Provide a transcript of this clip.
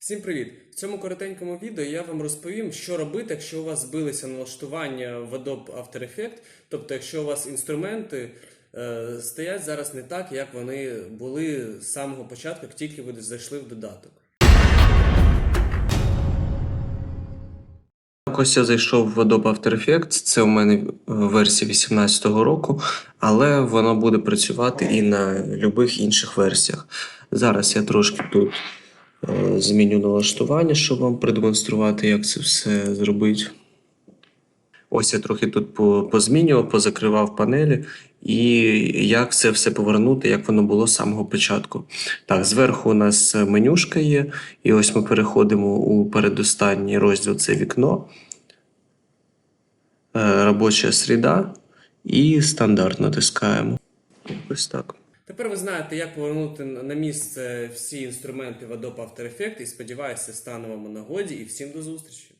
Всім привіт! В цьому коротенькому відео я вам розповім, що робити, якщо у вас збилися налаштування в Adobe After Effects, тобто якщо у вас інструменти е, стоять зараз не так, як вони були з самого початку, як тільки ви зайшли в додаток. Ось я зайшов в Adobe After Effects. Це у мене е, версія 2018 року, але воно буде працювати і на будь-яких інших версіях. Зараз я трошки тут зміню налаштування, щоб вам продемонструвати, як це все зробити. Ось я трохи тут позмінював, позакривав панелі, і як це все повернути, як воно було з самого початку. Так, зверху у нас менюшка є, і ось ми переходимо у передостанній розділ це вікно, е, робоча среда і стандарт натискаємо. Ось так. Тепер ви знаєте, як повернути на місце всі інструменти в Adobe After Effects і сподіваюся, стане вам у нагоді і всім до зустрічі.